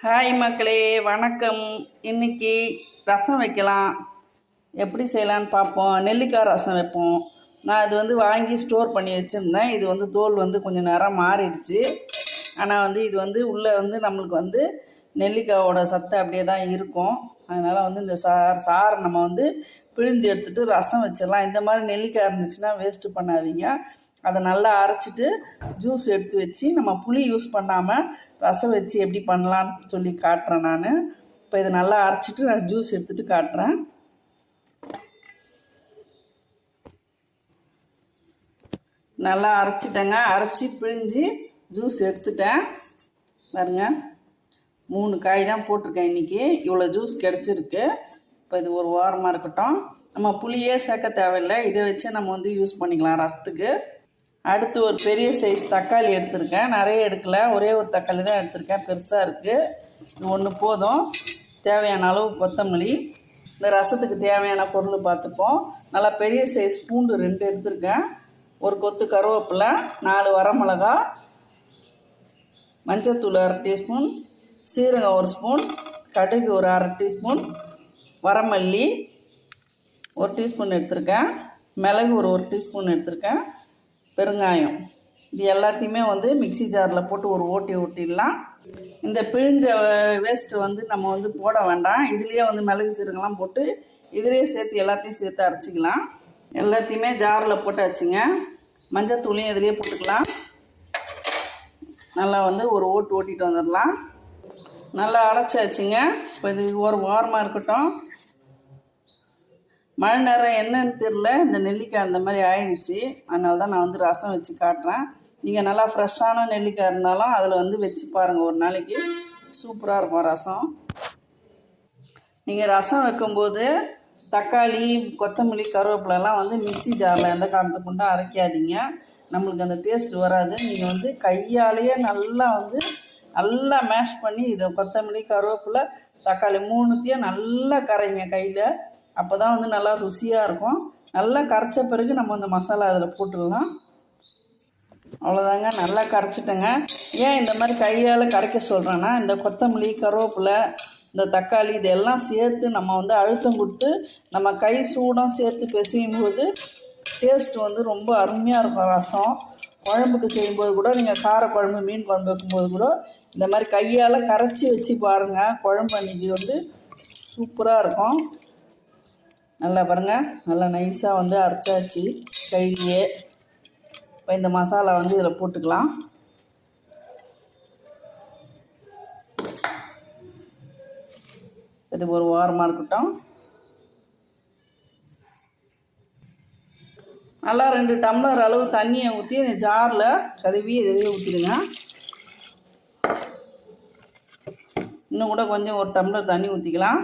Hi மக்களே. வணக்கம். இன்னைக்கு ரசம் வைக்கலாம். எப்படி செய்யலான்னு பார்ப்போம். நெல்லிக்காய் ரசம் வைப்போம். நான் இது வந்து வாங்கி ஸ்டோர் பண்ணி வச்சுருந்தேன். இது வந்து தோல் வந்து கொஞ்சம் நேரம் மாறிடுச்சு. ஆனால் வந்து இது வந்து உள்ளே வந்து நம்மளுக்கு வந்து நெல்லிக்காயோட சத்து அப்படியே தான் இருக்கும். அதனால் வந்து இந்த சார் சாரை நம்ம வந்து பிழிஞ்சு எடுத்துகிட்டு ரசம் வச்சிடலாம். இந்த மாதிரி நெல்லிக்காய் இருந்துச்சுன்னா வேஸ்ட்டு பண்ணாதீங்க. அதை நல்லா அரைச்சிட்டு ஜூஸ் எடுத்து வச்சு நம்ம புளி யூஸ் பண்ணாமல் ரசம் வச்சு எப்படி பண்ணலான்னு சொல்லி காட்டுறேன் நான். இப்போ இதை நல்லா அரைச்சிட்டு நான் ஜூஸ் எடுத்துகிட்டு காட்டுறேன். நல்லா அரைச்சிட்டேங்க. அரைச்சி பிழிஞ்சு ஜூஸ் எடுத்துட்டேன். பாருங்க. மூணு காய் தான் போட்டிருக்கேன் இன்றைக்கி இவ்வளோ ஜூஸ் கிடச்சிருக்கு. இப்போ இது ஒரு ஓரமாக இருக்கட்டும். நம்ம புளியே சேர்க்க தேவையில்லை. இதை வச்சு நம்ம வந்து யூஸ் பண்ணிக்கலாம் ரசத்துக்கு. அடுத்து ஒரு பெரிய சைஸ் தக்காளி எடுத்திருக்கேன். நிறைய எடுக்கல. ஒரே ஒரு தக்காளி தான் எடுத்திருக்கேன். பெருசாக இருக்குது இது ஒன்று போதும். தேவையான அளவு கொத்தமல்லி. இந்த ரசத்துக்கு தேவையான பொருள் பார்த்துப்போம். நல்லா பெரிய சைஸ் பூண்டு ரெண்டு எடுத்திருக்கேன். ஒரு கொத்து கருவேப்பிலை நாலு வரமிளகா மஞ்சத்தூள் அரை டீஸ்பூன் சீரகம் ஒரு ஸ்பூன் கடுகு ஒரு அரை டீஸ்பூன் வரமல்லி ஒரு டீஸ்பூன் எடுத்திருக்கேன். மிளகு ஒரு ஒரு டீஸ்பூன் எடுத்திருக்கேன். பெருங்காயம். இது எல்லாத்தையுமே வந்து மிக்ஸி ஜாரில் போட்டு ஒரு ஓட்டி ஓட்டிடலாம். இந்த பிழிஞ்ச வேஸ்ட்டு வந்து நம்ம வந்து போட வேண்டாம். இதுலேயே வந்து மிளகு சீரகம்லாம் போட்டு இதுலேயே சேர்த்து எல்லாத்தையும் சேர்த்து அரைச்சிக்கலாம். எல்லாத்தையுமே ஜாரில் போட்டாச்சுங்க. மஞ்சத்தூளையும் இதுலேயே போட்டுக்கலாம். நல்லா வந்து ஒரு ஓட்டு ஓட்டிட்டு வந்துடலாம். நல்லா அரைச்சாச்சுங்க. இப்போ இது ஒரு வாரமாக இருக்கட்டும். மழை நேரம் என்னன்னு தெரில இந்த நெல்லிக்காய் அந்த மாதிரி ஆயிடுச்சு. அதனால தான் நான் வந்து ரசம் வச்சு காட்டுறேன். நீங்கள் நல்லா ஃப்ரெஷ்ஷான நெல்லிக்காய் இருந்தாலும் அதில் வந்து வச்சு பாருங்கள் ஒரு நாளைக்கு. சூப்பராக இருக்கும் ரசம். நீங்கள் ரசம் வைக்கும்போது தக்காளி கொத்தமல்லி கருவேப்பிலெல்லாம் வந்து மிக்ஸி ஜாரில் எந்த காரணத்தை கொண்டு அரைக்காதீங்க. நம்மளுக்கு அந்த டேஸ்ட் வராது. நீங்கள் வந்து கையாலேயே நல்லா வந்து நல்லா மேஷ் பண்ணி இதை கொத்தமல்லி கருவேப்பிலை தக்காளி மூணுத்தையும் நல்லா கரைங்க கையில். அப்போ தான் வந்து நல்லா ருசியாக இருக்கும். நல்லா கரைச்ச பிறகு நம்ம அந்த மசாலா அதில் போட்டுடலாம். அவ்வளோதாங்க நல்லா கரைச்சிட்டேங்க. ஏன் இந்த மாதிரி கையால் கரைக்க சொல்கிறேன்னா இந்த கொத்தமல்லி கருவேப்பிலை இந்த தக்காளி இதெல்லாம் சேர்த்து நம்ம வந்து அழுத்தம் கொடுத்து நம்ம கை சூடம் சேர்த்து பிசையும் போது டேஸ்ட் வந்து ரொம்ப அருமையாக இருக்கும் ரசம். குழம்புக்கு செய்யும்போது கூட நீங்கள் காரக்குழம்பு மீன் குழம்பு வைக்கும்போது கூட இந்த மாதிரி கையால் கரைச்சி வச்சு பாருங்கள் குழம்பு அன்றைக்கி வந்து சூப்பராக இருக்கும். நல்லா பாருங்கள் நல்லா நைஸாக வந்து அரைச்சாச்சு. கையிலேயே. இப்போ இந்த மசாலா வந்து இதில் போட்டுக்கலாம். இது ஒரு ஓரமாக இருக்கட்டும். நல்லா ரெண்டு டம்ளர் அளவு தண்ணியை ஊற்றி இந்த ஜாரில் கழுவி இதிலே ஊற்றிடுங்க இன்னும் கூட கொஞ்சம் ஒரு டம்ளர் தண்ணி ஊற்றிக்கலாம்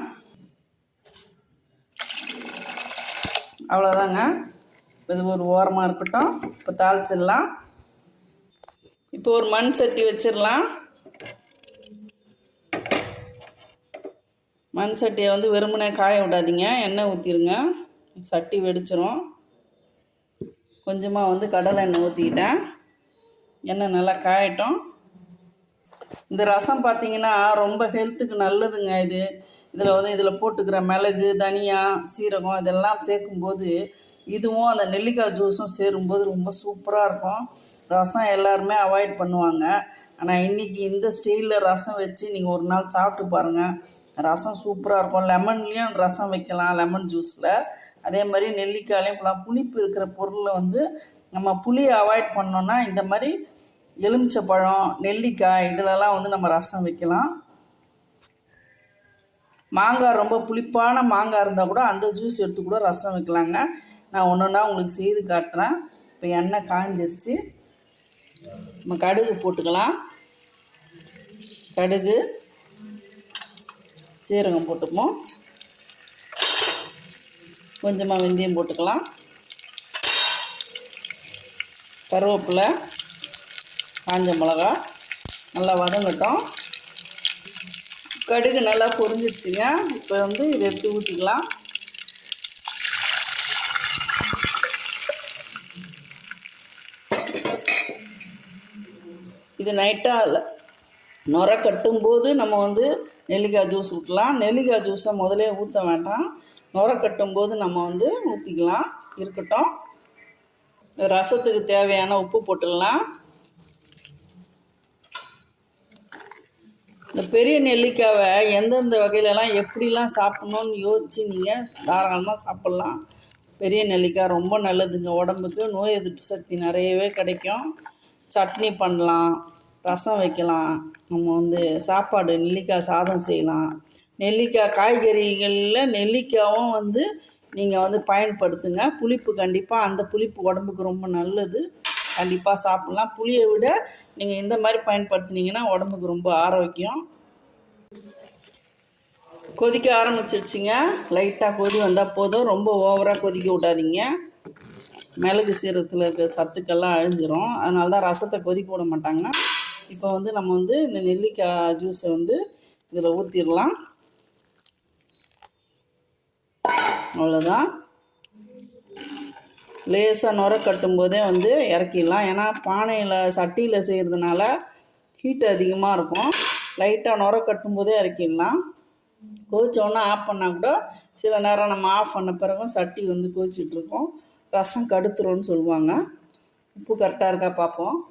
அவ்வளோதாங்க இது ஒரு ஓரமாக இருக்கட்டும். இப்போ தாளிச்சிடலாம். இப்போ ஒரு மண் சட்டி வச்சிடலாம். மண் சட்டியை வந்து வெறுமனே காய விடாதீங்க. எண்ணெய் ஊற்றிடுங்க சட்டி வெடிச்சிரும். கொஞ்சமாக வந்து கடலை எண்ணெய் ஊற்றிக்கிட்டேன் எண்ணெய் நல்லா காயட்டும். இந்த ரசம் பார்த்தீங்கன்னா ரொம்ப ஹெல்த்துக்கு நல்லதுங்க இது. இதில் வந்து இதில் போட்டுக்கிற மிளகு தனியா சீரகம் இதெல்லாம் சேர்க்கும்போது இதுவும் அந்த நெல்லிக்காய் ஜூஸும் சேரும்போது ரொம்ப சூப்பராக இருக்கும். ரசம் எல்லாருமே அவாய்ட் பண்ணுவாங்க. ஆனால் இன்றைக்கி இந்த ஸ்டைலில் ரசம் வச்சு நீங்கள் ஒரு நாள் சாப்பிட்டு பாருங்கள் ரசம் சூப்பராக இருக்கும். லெமன்லேயும் ரசம் வைக்கலாம் லெமன் ஜூஸில் அதே மாதிரி நெல்லிக்காயிலையும் இப்போலாம் புளிப்பு இருக்கிற பொருளை வந்து நம்ம புளியை அவாய்ட் பண்ணோன்னா இந்த மாதிரி எலுமிச்சை பழம் நெல்லிக்காய் இதிலலாம் வந்து நம்ம ரசம் வைக்கலாம். மாங்காய் ரொம்ப புளிப்பான மாங்காய் இருந்தால் கூட அந்த ஜூஸ் எடுத்து கூட ரசம் வைக்கலாங்க. நான் ஒன்று ஒன்றா உங்களுக்கு செய்து காட்டுறேன். இப்போ எண்ணெய் காஞ்சிருச்சு. நம்ம கடுகு போட்டுக்கலாம். கடுகு சீரகம் போட்டுப்போம். கொஞ்சமாக வெந்தயம் போட்டுக்கலாம். கருவேப்பிலை காஞ்ச மிளகா நல்லா வதங்கட்டும். கடுகு நல்லா பொரிஞ்சிருச்சுங்க. இப்போ வந்து இதை எடுத்து ஊற்றிக்கலாம் இது நைட்டாக நுர கட்டும்போது நம்ம வந்து நெல்லிக்காய் ஜூஸ் ஊற்றலாம் நெல்லிக்காய் ஜூஸை முதலே ஊற்ற வேண்டாம். நுர கட்டும்போது நம்ம வந்து ஊற்றிக்கலாம் இருக்கட்டும். ரசத்துக்கு தேவையான உப்பு போட்டுடலாம். இந்த பெரிய நெல்லிக்காவை எந்தெந்த வகையிலலாம் எப்படிலாம் சாப்பிட்ணுன்னு யோசித்து நீங்கள் தாராளமாக சாப்பிட்லாம். பெரிய நெல்லிக்காய் ரொம்ப நல்லதுங்க. உடம்புக்கு நோய் எதிர்ப்பு சக்தி நிறையவே கிடைக்கும். சட்னி பண்ணலாம் ரசம் வைக்கலாம் நம்ம வந்து சாப்பாடு நெல்லிக்காய் சாதம் செய்யலாம். நெல்லிக்காய் காய்கறிகளில் நெல்லிக்காயும் வந்து நீங்கள் வந்து பயன்படுத்துங்க. புளிப்பு கண்டிப்பாக அந்த புளிப்பு உடம்புக்கு ரொம்ப நல்லது. கண்டிப்பாக சாப்பிட்லாம். புளியை விட நீங்கள் இந்த மாதிரி பயன்படுத்தினீங்கன்னா உடம்புக்கு ரொம்ப ஆரோக்கியம். கொதிக்க ஆரம்பிச்சிடுச்சிங்க லைட்டாக கொதி வந்தால் போதும். ரொம்ப ஓவராக கொதிக்க விடாதீங்க. மிளகு சீரத்தில் இருக்கிற சத்துக்கள்லாம் அழிஞ்சிரும். அதனால தான் ரசத்தை கொதிக்க விட மாட்டாங்க. இப்போ வந்து நம்ம வந்து இந்த நெல்லிக்காய் ஜூஸை வந்து இதில் ஊற்றிடலாம் அவ்வளோதான் லேசாக நுர கட்டும் போதே வந்து இறக்கிடலாம். ஏன்னா பானையில் சட்டியில் செய்கிறதுனால ஹீட் அதிகமாக இருக்கும். லைட்டாக நுர கட்டும் போதே இறக்கிடலாம். கொதிச்சோடனே ஆஃப் பண்ணால் கூட சில நேரம் நம்ம ஆஃப் பண்ண பிறகும் சட்டி வந்து கொதிச்சிட்ருக்கோம் ரசம் கடுத்துரும்னு சொல்லுவாங்க. உப்பு கரெக்டாக இருக்கா பார்ப்போம்.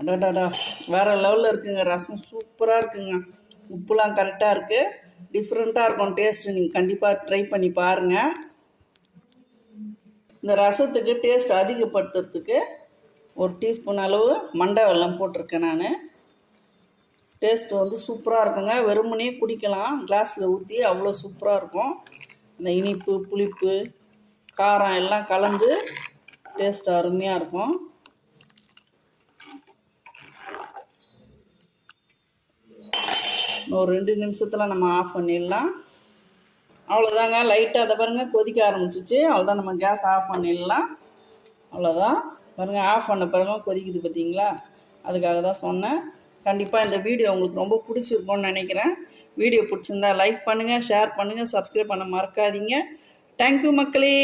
அடாடாடா. வேறு லெவலில் இருக்குங்க. ரசம் சூப்பராக இருக்குங்க. உப்புலாம் கரெக்டாக இருக்குது டிஃப்ரெண்ட்டாக இருக்கும் டேஸ்ட்டு நீங்கள் கண்டிப்பாக ட்ரை பண்ணி பாருங்கள் இந்த ரசத்துக்கு டேஸ்ட் அதிகப்படுத்துறதுக்கு ஒரு டீஸ்பூன் அளவு மண்டை வெல்லம் போட்டிருக்கேன் நான். டேஸ்ட் வந்து சூப்பராக இருக்குங்க. வெறுமனே குடிக்கலாம். கிளாஸில் ஊற்றி அவ்வளோ சூப்பராக இருக்கும். இந்த இனிப்பு புளிப்பு காரம் எல்லாம் கலந்து டேஸ்ட் அருமையாக இருக்கும். ஒரு ரெண்டு நிமிஷத்தில் நம்ம ஆஃப் பண்ணிடலாம். அவ்வளோதாங்க லைட்டாக அதை பாருங்கள் கொதிக்க ஆரம்பிச்சிச்சு. அவ்வளோதான் நம்ம கேஸ் ஆஃப் பண்ணிடலாம். அவ்வளோதான் பாருங்கள் ஆஃப் பண்ண பிறகு கொதிக்குது பார்த்தீங்களா அதுக்காக தான் சொன்னேன். கண்டிப்பாக இந்த வீடியோ உங்களுக்கு ரொம்ப பிடிச்சிருக்கும்னு நினைக்கிறேன். வீடியோ பிடிச்சிருந்தா லைக் பண்ணுங்கள் ஷேர் பண்ணுங்கள் சப்ஸ்கிரைப் பண்ண மறக்காதீங்க. தேங்க்யூ மக்களே.